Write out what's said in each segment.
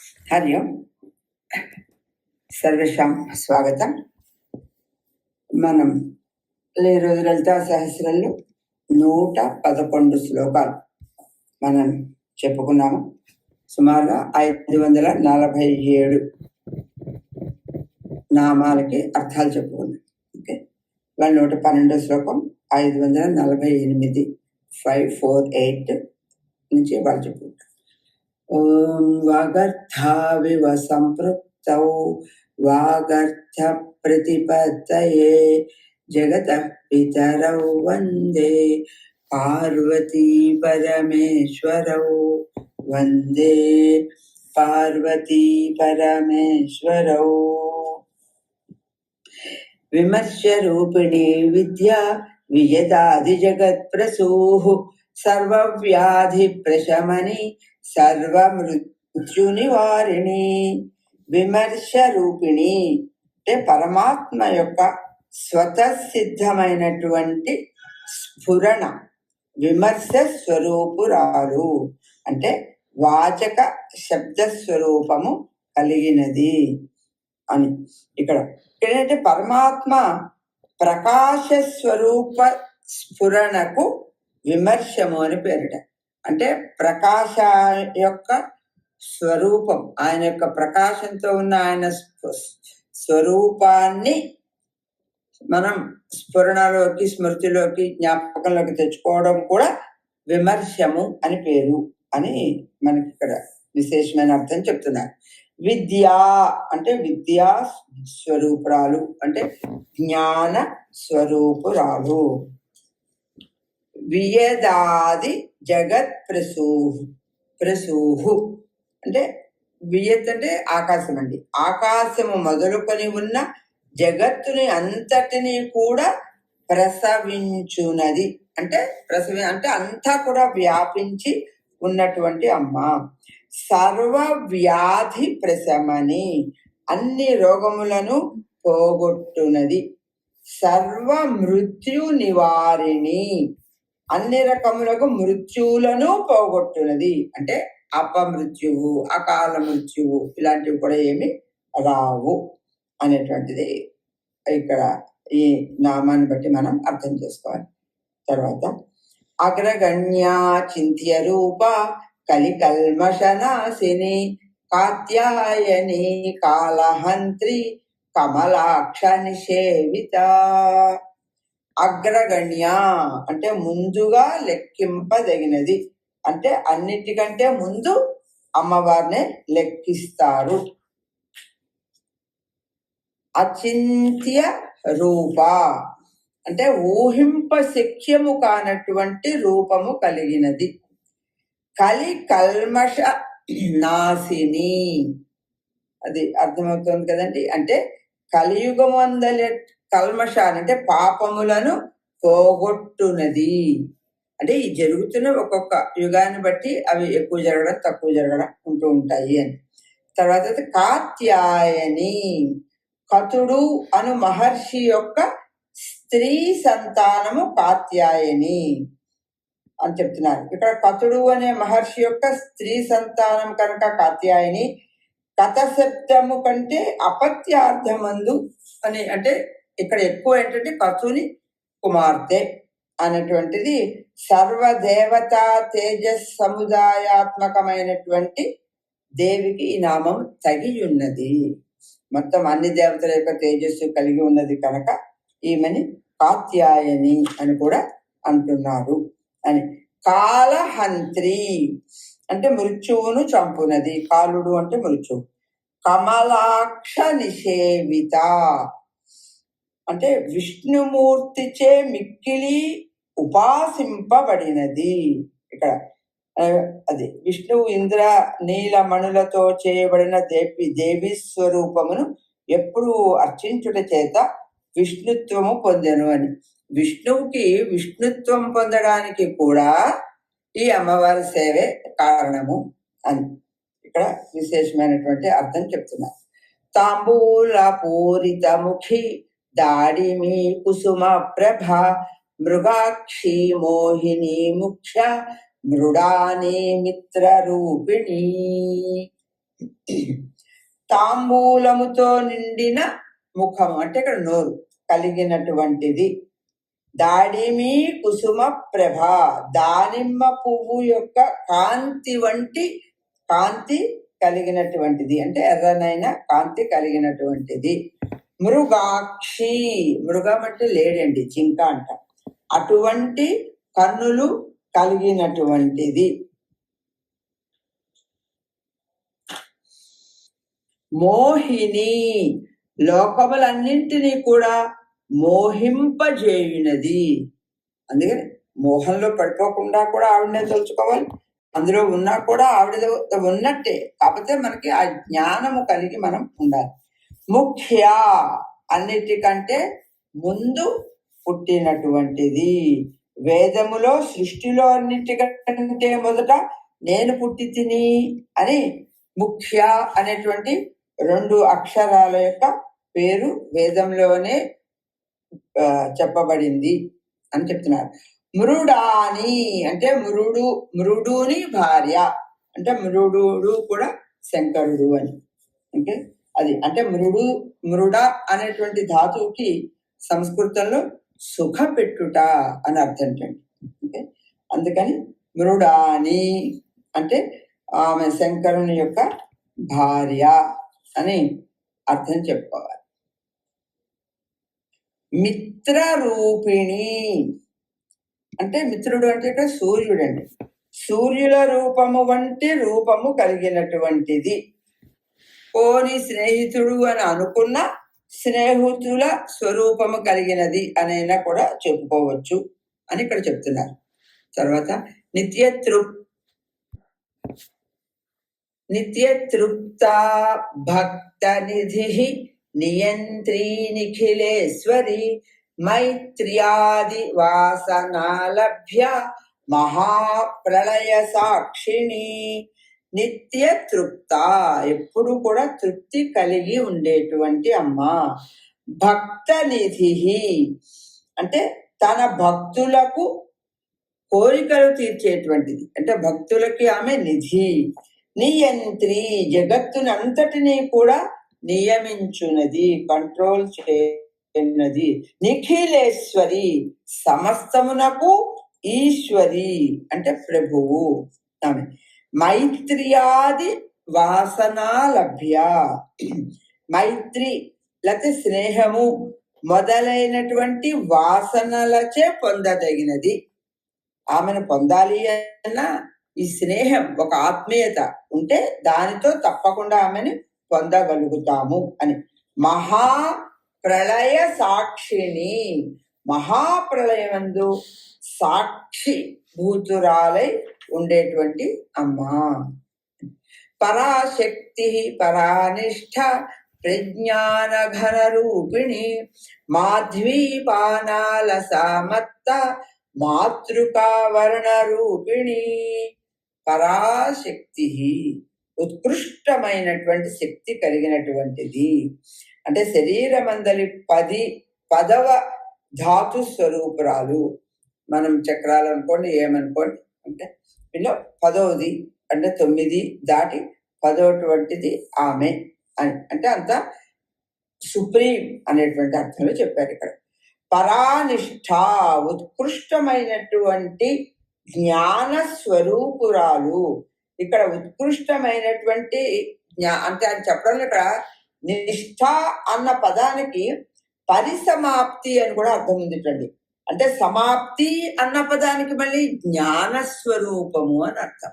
హరి ఓం సర్వేషాం స్వాగతం మనం ఈరోజు లలితా సహస్రంలో నూట పదకొండు శ్లోకాలు మనం చెప్పుకున్నాము. సుమారుగా ఐదు వందల నలభై ఏడు నామాలకి అర్థాలు చెప్పుకున్నాం. ఓకే? వాళ్ళ నూట పన్నెండో శ్లోకం ఐదు వందల నలభై ఎనిమిది ఫైవ్ ఫోర్ ఎయిట్ నుంచి వాళ్ళు చెప్పుకుంటాం ఓం వాగర్థావివ సంపృక్తౌ వాగర్థ ప్రతిపత్తయే జగత పితరౌ వందే పార్వతీ పరమేశ్వరౌ వందే పార్వతీ పరమేశ్వరౌ విమర్శరూపిణి విద్యా వియదాది జగత్ప్రసూః సర్వవ్యాధి ప్రశమని విమర్శ రూపిణి అంటే పరమాత్మ యొక్క స్వతసిద్ధమైనటువంటి స్ఫురణ విమర్శ స్వరూపురాలు. అంటే వాచక శబ్ద స్వరూపము కలిగినది అని. ఇక్కడ ఏంటంటే పరమాత్మ ప్రకాశ స్వరూప స్ఫురణకు విమర్శము అని పేరిట. అంటే ప్రకాశ యొక్క స్వరూపం. ఆయన యొక్క ప్రకాశంతో ఉన్న ఆయన స్వరూపాన్ని మనం స్ఫురణలోకి స్మృతిలోకి జ్ఞాపకంలోకి తెచ్చుకోవడం కూడా విమర్శము అని పేరు అని మనకి ఇక్కడ విశేషమైన అర్థం చెప్తున్నారు. విద్య అంటే విద్యా స్వరూపురాలు అంటే జ్ఞాన స్వరూపురాలు. వియదాది జగత్ ప్రసూహు ప్రసూహు. అంటే వియత్ అంటే ఆకాశం అండి ఆకాశము మొదలుకొని ఉన్న జగత్తుని అంతటిని కూడా ప్రసవించునది. అంటే ప్రసవి అంటే అంతా కూడా వ్యాపించి ఉన్నటువంటి అమ్మ. సర్వ వ్యాధి ప్రశమని అన్ని రోగములను పోగొట్టునది. సర్వ మృత్యు నివారిణి అన్ని రకములకు మృత్యువులను పోగొట్టునది. అంటే అపమృత్యువు అకాల మృత్యువు ఇలాంటివి కూడా ఏమి రావు అనేటువంటిది ఇక్కడ ఈ నామాన్ని బట్టి మనం అర్థం చేసుకోవాలి. తర్వాత అగ్రగణ్య చింత్య రూప కలికల్మషనాశిని కాత్యాయని కాలహంత్రి కమలాక్ష నిషేవిత. అగ్రగణ్య అంటే ముందుగా లెక్కింపదగినది. అంటే అన్నిటికంటే ముందు అమ్మవారిని లెక్కిస్తారు అచింత్య రూప. అంటే ఊహింప శక్యము కానటువంటి రూపము కలిగినది. కలి కల్మష నాశిని అది అర్థమవుతుంది కదండి? అంటే కలియుగం అందలి కల్మషాలు అంటే పాపములను పోగొట్టునది. అంటే ఈ జరుగుతున్న ఒక్కొక్క యుగాన్ని బట్టి అవి ఎక్కువ జరగడం తక్కువ జరగడం ఉంటూ ఉంటాయి అని. తర్వాత కాత్యాయని కతుడు అను మహర్షి యొక్క స్త్రీ సంతానము కాత్యాయని అని చెప్తున్నారు. ఇక్కడ కతుడు అనే మహర్షి యొక్క స్త్రీ సంతానం కనుక కాత్యాయని కథ శబ్దము కంటే అపత్యార్థమందు అని అంటే ఇక్కడ ఎక్కువ ఏంటంటే కతుని కుమార్తె అనేటువంటిది సర్వదేవత తేజస్ సముదాయాత్మకమైనటువంటి దేవికి ఈ నామం తగి ఉన్నది మొత్తం అన్ని దేవతల యొక్క తేజస్సు కలిగి ఉన్నది కనుక ఈమెని కాత్యాయని అని కూడా అంటున్నారు. అని కాలహంత్రి అంటే మృత్యువును చంపునది. కాలుడు అంటే మృత్యువు కమలాక్ష నిషేవిత అంటే విష్ణుమూర్తిచే మిక్కిలి ఉపాసింపబడినది. ఇక్కడ అది విష్ణువు ఇంద్ర నీలమణులతో చేయబడిన దేవి దేవి స్వరూపమును ఎప్పుడు అర్చించుట చేత విష్ణుత్వము పొందెను అని. విష్ణువుకి విష్ణుత్వం పొందడానికి కూడా ఈ అమ్మవారి సేవే కారణము అని. ఇక్కడ విశేషమైనటువంటి అర్థం చెప్తున్నారు తాంబూల పూరిత ముఖి దాడిమి కుసుమ ప్రభ మృగాక్షి మోహిని ముఖ్య మృడాని మిత్రరూపిణి. తాంబూలముతో నిండిన ముఖం అంటే ఇక్కడ నోరు కలిగినటువంటిది. దాడిమి కుసుమ ప్రభ దానిమ్మ పువ్వు యొక్క కాంతి వంటి కాంతి కలిగినటువంటిది. అంటే ఎర్రనైన కాంతి కలిగినటువంటిది. మృగాక్షి మృగం అంటే లేడండి జింక అంట. అటువంటి కన్నులు కలిగినటువంటిది. మోహిని లోకములన్నింటినీ కూడా మోహింపజేయునది. అందుకని మోహంలో పడిపోకుండా కూడా ఆవిడనే తలుచుకోవాలి. అందులో ఉన్నా కూడా ఆవిడ ఉన్నట్టే. కాకపోతే మనకి ఆ జ్ఞానము కలిగి మనం ఉండాలి. ముఖ్య అన్నిటికంటే ముందు పుట్టినటువంటిది. వేదములో సృష్టిలో అన్నిటికంటే మొదట నేను పుట్టి తిని అని ముఖ్య అనేటువంటి రెండు అక్షరాల యొక్క పేరు వేదంలోనే చెప్పబడింది అని చెప్తున్నారు. మృడాని అంటే మృడు మృడుని భార్య అంటే మృడు కూడా శంకరుడు అని. అంటే అది అంటే మృడు మృడ అనేటువంటి ధాతువుకి సంస్కృతంలో సుఖ పెట్టుట అని అర్థం ఏంటండి ఓకే? అందుకని మృడాని అంటే ఆమె శంకరుని యొక్క భార్య అని అర్థం చెప్పుకోవాలి. మిత్ర రూపిణి అంటే మిత్రుడు అంటే ఇక్కడ సూర్యుడు అండి. సూర్యుల రూపము వంటి రూపము కలిగినటువంటిది. పోని స్నేహితుడు అని అనుకున్న స్నేహితుల స్వరూపము కలిగినది అనైనా కూడా చెప్పుకోవచ్చు అని ఇక్కడ చెప్తున్నారు. తర్వాత నిత్య తృప్ నిత్య తృప్త భక్త నిధి నియంత్రీ నిఖిలేశ్వరి మైత్ర్యాది వాసనాలభ్య మహాప్రళయ సాక్షిణి నిత్య తృప్త. ఎప్పుడు కూడా తృప్తి కలిగి ఉండేటువంటి అమ్మ. భక్త నిధి అంటే తన భక్తులకు కోరికలు తీర్చేటువంటిది. అంటే భక్తులకి ఆమె నిధి. నియంత్రి. జగత్తునంతటినీ కూడా నియమించున్నది కంట్రోల్ చేయన్నది. నిఖిలేశ్వరి. సమస్తమునకు ఈశ్వరి. అంటే ప్రభువు. ఆమె. మైత్ర్యాది వాసనాలభ్య మైత్రి లేకపోతే స్నేహము మొదలైనటువంటి వాసనలచే పొందదగినది. ఆమెను పొందాలి అన్న ఈ స్నేహం ఒక ఆత్మీయత ఉంటే దానితో తప్పకుండా ఆమెను పొందగలుగుతాము అని. మహా ప్రళయ సాక్షిని. మహాప్రళయమందు సాక్షి భూతురాలై ఉండేటువంటి అమ్మ. పరాశక్తి పరానిష్ట ప్రజ్ఞాన ఘన రూపిణి మాధ్వీపానాల సామత్త మాతృకావరణ రూపిణి పరాశక్తి ఉత్కృష్టమైనటువంటి శక్తి కలిగినటువంటిది. అంటే శరీరమందలి పది పదవ ధాతు స్వరూపురాలు. మనం చక్రాలు అనుకోండి ఏమనుకోండి అంటే ఇందులో పదవది అంటే తొమ్మిది దాటి పదవటువంటిది ఆమె అని అంటే అంత సుప్రీం అనేటువంటి అర్థంలో చెప్పారు ఇక్కడ. పరానిష్ట ఉత్కృష్టమైనటువంటి జ్ఞాన స్వరూపురాలు. ఇక్కడ ఉత్కృష్టమైనటువంటి జ్ఞా అంటే అని చెప్పడంలో ఇక్కడ నిష్ఠ అన్న పదానికి పరిసమాప్తి అని కూడా అర్థం ఉందిటండి. అంటే సమాప్తి అన్న పదానికి మళ్ళీ జ్ఞాన స్వరూపము అని అర్థం.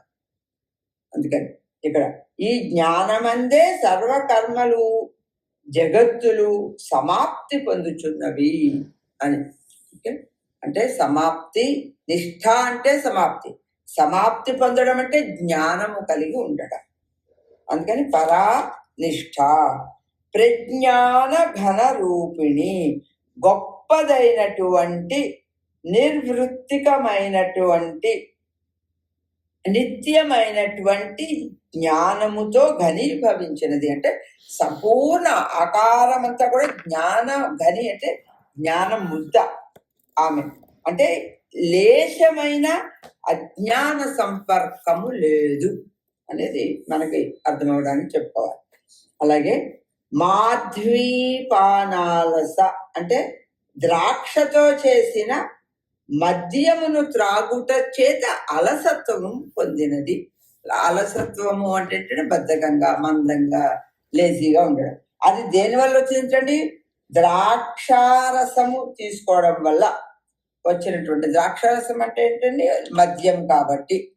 అందుకని ఇక్కడ ఈ జ్ఞానమందే సర్వకర్మలు జగత్తులు సమాప్తి పొందుచున్నవి అని. అంటే సమాప్తి నిష్ఠ అంటే సమాప్తి. సమాప్తి పొందడం అంటే జ్ఞానము కలిగి ఉండడం. అందుకని పరా నిష్ఠ ప్రజ్ఞాన ఘన రూపిణి గొప్పదైనటువంటి నిర్వృత్తికమైనటువంటి నిత్యమైనటువంటి జ్ఞానముతో ఘనీభవించినది. అంటే సంపూర్ణ ఆకారం అంతా కూడా జ్ఞాన ఘని అంటే జ్ఞానం ముద్ద ఆమె. అంటే లేశమైన అజ్ఞాన సంపర్కము లేదు అనేది మనకి అర్థమవడానికి చెప్పుకోవాలి. అలాగే మాధ్వీపానాలస అంటే ద్రాక్షతో చేసిన మద్యమును త్రాగుట చేత అలసత్వము పొందినది. అలసత్వము అంటే ఏంటంటే బద్ధకంగా మందంగా లేజీగా ఉండడం. అది దేని వల్ల వచ్చిందండి ద్రాక్షారసము తీసుకోవడం వల్ల వచ్చినటువంటి ద్రాక్షారసం అంటే ఏంటండి? మద్యం కాబట్టి.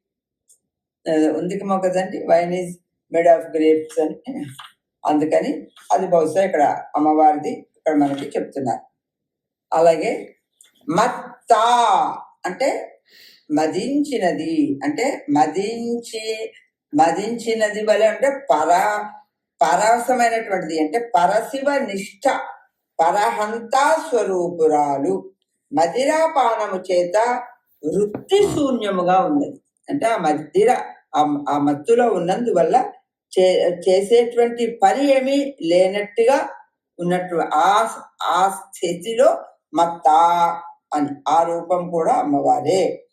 ఆ, ఉంది కదండి? Wine is made of grapes అని. అందుకని అది బహుశా ఇక్కడ అమ్మవారిది ఇక్కడ మనకి చెప్తున్నారు. అలాగే మత్తా అంటే మదించినది అంటే మదించి మదించినది వలె అంటే పర పరవశమైనటువంటిది అంటే పరశివ నిష్ఠ పరహంతా స్వరూపురాలు. మదిరాపానము చేత వృత్తి శూన్యముగా ఉన్నది. అంటే ఆ మదిర ఆ- ఆ మత్తులో ఉన్నందువల్ల చే చేసేటువంటి పని ఏమీ లేనట్టుగా ఉన్నట్టు ఆ ఆ స్థితిలో మత్తా అని ఆ రూపం కూడా అమ్మవారే.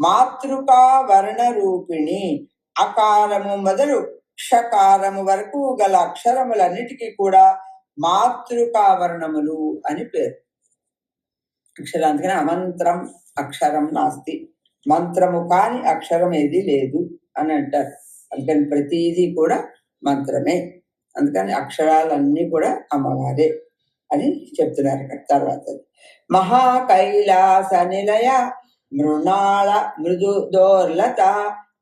మాతృకా వర్ణ రూపిణి అకారము మొదలు క్షకారము వరకు గల అక్షరములన్నిటికీ కూడా మాతృకా వర్ణములు అని పేరు. అక్షరం అందుకని అమంత్రం అక్షరం నాస్తి. మంత్రము కాని అక్షరం ఏది లేదు అని అంటారు. అందుకని ప్రతిదీ కూడా మంత్రమే. అందుకని అక్షరాలన్నీ కూడా అమ్మవారే. అని చెప్తున్నారు ఇక్కడ తర్వాత. మహాకైలాస నిలయ మృణాళ మృదు దోర్లత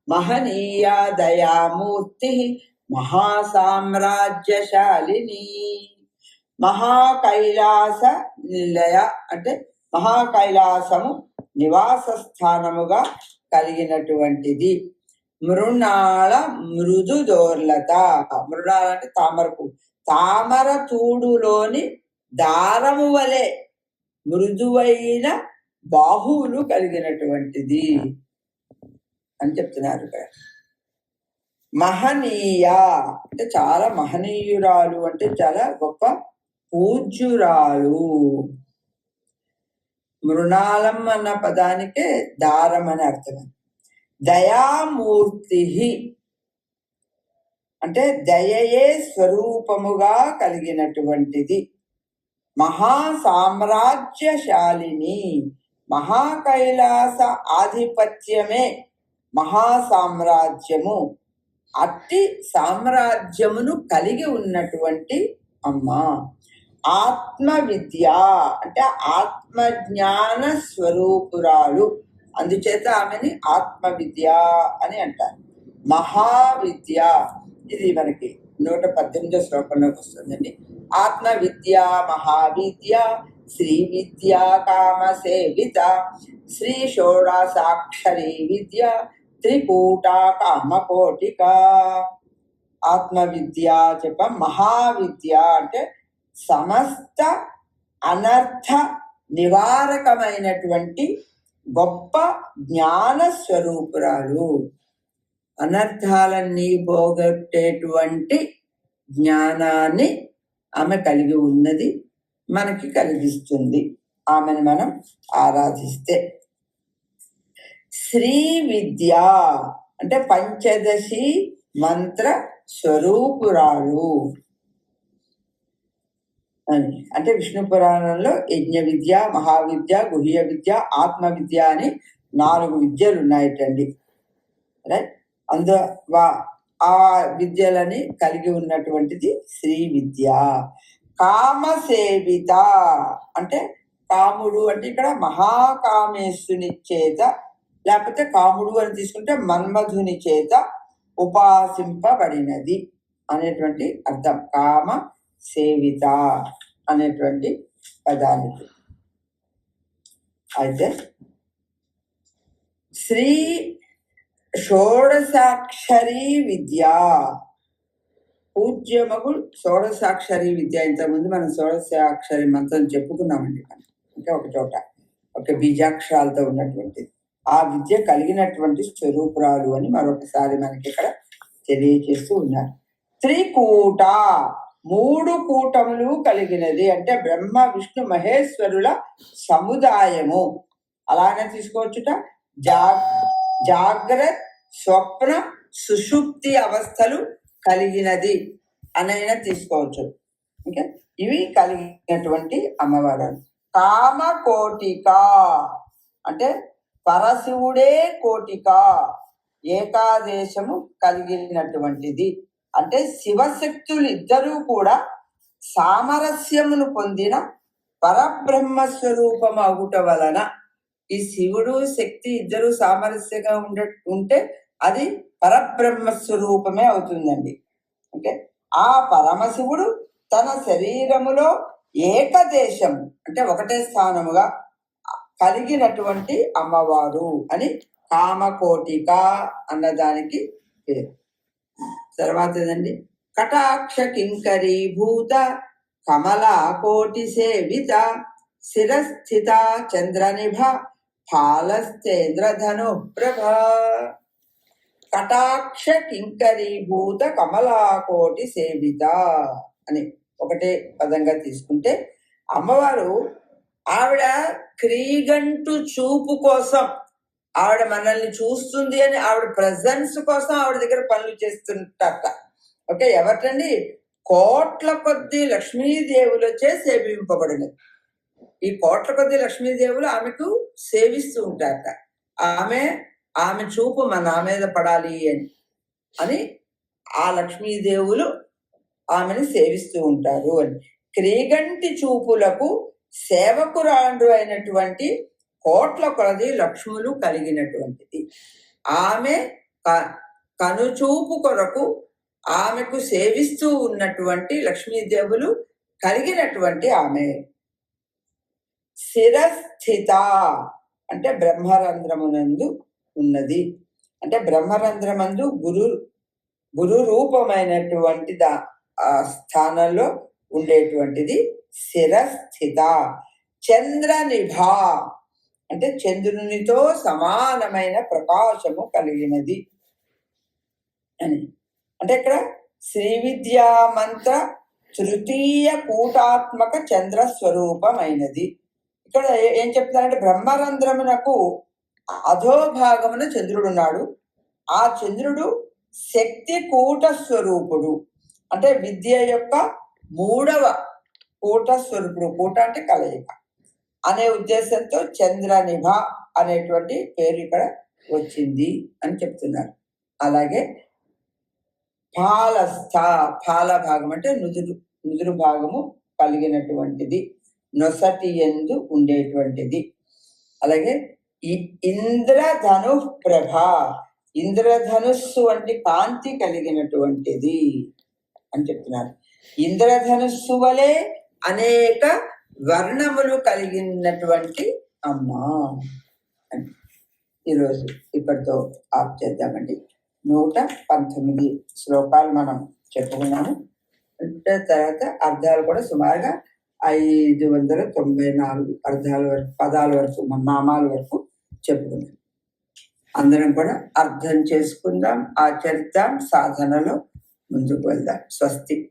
మహనీయ దయామూర్తి మహాసామ్రాజ్యశాలిని. మహాకైలాస నిలయ అంటే మహాకైలాసము నివాస స్థానముగా కలిగినటువంటిది. మృణాళ మృదు దోర్లత మృణాళ అంటే తామర పువ్వు తామర తూడులోని దారము వలె మృదువైన బాహువులు కలిగినటువంటిది అని చెప్తున్నారు ఇక్కడ. మహనీయ అంటే చాలా మహనీయురాలు అంటే చాలా గొప్ప పూజ్యురాలు. మృణాలం అన్న పదానికే దారం అని అర్థం. దయామూర్తి అంటే దయయే స్వరూపముగా కలిగినటువంటిది. మహా సామ్రాజ్యశాలిని మహాకైలాస ఆధిపత్యమే మహా సామ్రాజ్యము అట్టి సామ్రాజ్యమును కలిగి ఉన్నటువంటి అమ్మ. ఆత్మ విద్య అంటే ఆత్మజ్ఞాన స్వరూపురాలు. అందుచేత ఆమెని ఆత్మ విద్య అని అంటారు. మహావిద్య. ఇది మనకి నూట పద్దెనిమిదో శ్లోకంలోకి వస్తుందండి. ఆత్మ విద్య మహావిద్య శ్రీ విద్య కామ సేవిత శ్రీ షోడసాక్షరీ విద్య త్రికూట కామకోటిక. ఆత్మ విద్య చెప్ప మహావిద్య అంటే సమస్త అనర్థ నివారకమైనటువంటి గొప్ప జ్ఞాన స్వరూపురాలు. అనర్థాలన్నీ పోగొట్టేటువంటి జ్ఞానాన్ని ఆమె కలిగి ఉన్నది మనకి కలిగిస్తుంది. ఆమెను మనం ఆరాధిస్తే. శ్రీ విద్య అంటే పంచదశి మంత్ర స్వరూపురాలు. అని. అంటే విష్ణు పురాణంలో యజ్ఞ విద్య మహావిద్య గుహ్య విద్య ఆత్మ విద్య అని నాలుగు విద్యలు ఉన్నాయటండి. రైట్ అందు వా- ఆ విద్యలని కలిగి ఉన్నటువంటిది శ్రీ విద్య. కామసేవిత అంటే కాముడు అంటే ఇక్కడ మహాకామేశుని చేత లేకపోతే కాముడు అని తీసుకుంటే మన్మధుని చేత ఉపాసింపబడినది అనేటువంటి అర్థం. కామ సేవిత అనేటువంటి పదానికి. అయితే శ్రీ షోడసాక్షరి విద్య పూజ్యమగు షోడసాక్షరి విద్య ఇంతకుముందు మనం షోడసాక్షరి మంత్రం చెప్పుకున్నామండి మనం. అంటే ఒక చోట ఒక బీజాక్షరాలతో ఉన్నటువంటిది. ఆ విద్య కలిగినటువంటి స్వరూపురాలు అని మరొకసారి మనకి ఇక్కడ తెలియజేస్తూ ఉన్నారు. త్రికూట మూడు కూటములు కలిగినది. అంటే బ్రహ్మ విష్ణు మహేశ్వరుల సముదాయము. అలానే తీసుకోవచ్చుట? జా జాగ్రత్త స్వప్న సుషుప్తి అవస్థలు కలిగినది అనైనా తీసుకోవచ్చు. ఓకే? ఇవి కలిగినటువంటి అమ్మవారు కామ కోటిక అంటే పరశివుడే కోటిక ఏకాదేశము కలిగినటువంటిది. అంటే శివశక్తులు ఇద్దరూ కూడా సామరస్యమును పొందిన పరబ్రహ్మ స్వరూపం అగుట వలన ఈ శివుడు శక్తి ఇద్దరు సామరస్యంగా ఉండ ఉంటే అది పరబ్రహ్మ స్వరూపమే అవుతుందండి. అంటే ఆ పరమశివుడు తన శరీరములో ఏకదేశం అంటే ఒకటే స్థానముగా కలిగినటువంటి అమ్మవారు అని కామకోటిక అన్నదానికి పేరు. తర్వాత ఏదండి? కటాక్ష కింకరీభూత కమలా కోటి సేవిత శిరస్థిత చంద్రనిభ ఫాలశ్చేంద్రధను ప్రభ కటాక్ష కింకరీభూత కమలాకోటి సేవిత అని ఒకటే పదంగా తీసుకుంటే అమ్మవారు ఆవిడ క్రీగంటు చూపు కోసం ఆవిడ మనల్ని చూస్తుంది అని ఆవిడ ప్రజెన్స్ కోసం ఆవిడ దగ్గర పనులు చేస్తుంటారట. ఓకే ఎవరిటండి? కోట్ల కొద్ది లక్ష్మీదేవులచే సేవింపబడినది. ఈ కోట్ల కొద్ది లక్ష్మీదేవులు ఆమెకు సేవిస్తూ ఉంటారట. ఆమె ఆమె చూపు మన మీద పడాలి అని అని ఆ లక్ష్మీదేవులు ఆమెను సేవిస్తూ ఉంటారు అని. క్రీగంటి చూపులకు సేవకురాండు అయినటువంటి కోట్ల కొలది లక్ష్ములు కలిగినటువంటిది. ఆమె కనుచూపు కొరకు ఆమెకు సేవిస్తూ ఉన్నటువంటి లక్ష్మీదేవులు కలిగినటువంటి ఆమె. శిరస్థిత అంటే బ్రహ్మరంధ్రమునందు ఉన్నది. అంటే బ్రహ్మరంధ్రమందు గురు గురు రూపమైనటువంటి దా ఆ స్థానంలో ఉండేటువంటిది శిరస్థిత. చంద్రనిభ అంటే చంద్రునితో సమానమైన ప్రకాశము కలిగినది అని. అంటే ఇక్కడ శ్రీ విద్యా మంత్ర తృతీయ కూటాత్మక చంద్ర స్వరూపమైనది ఇక్కడ ఏం చెప్తారంటే బ్రహ్మరంధ్రమునకు అధోభాగమున చంద్రుడు ఉన్నాడు. ఆ చంద్రుడు శక్తి కూట స్వరూపుడు అంటే విద్య యొక్క మూడవ కూట స్వరూపుడు కూట అంటే కలయిక. అనే ఉద్దేశంతో చంద్రనిభ అనేటువంటి పేరు ఇక్కడ వచ్చింది అని చెప్తున్నారు. అలాగే పాలస్థ పాల భాగం అంటే నుదురు నుదురు భాగము కలిగినటువంటిది. నొసటి ఎందు ఉండేటువంటిది. అలాగే ఈ ఇంద్రధను ప్రభ ఇంద్రధనుస్సు వంటి కాంతి కలిగినటువంటిది అని చెప్తున్నారు. ఇంద్రధనుస్సు వలె అనేక వర్ణములు కలిగినటువంటి అమ్మ ఈరోజు ఇక్కడితో ఆప్ చేద్దామండి. నూట పంతొమ్మిది శ్లోకాలు మనం చెప్పుకున్నాము. అంటే తర్వాత అర్థాలు కూడా సుమారుగా ఐదు వందల తొంభై నాలుగు అర్థాల వరకు పదాల వరకు నామాల వరకు చెప్పుకున్నాం. అందరం కూడా అర్థం చేసుకుందాం ఆచరిద్దాం సాధనలో ముందుకు వెళ్దాం. స్వస్తి.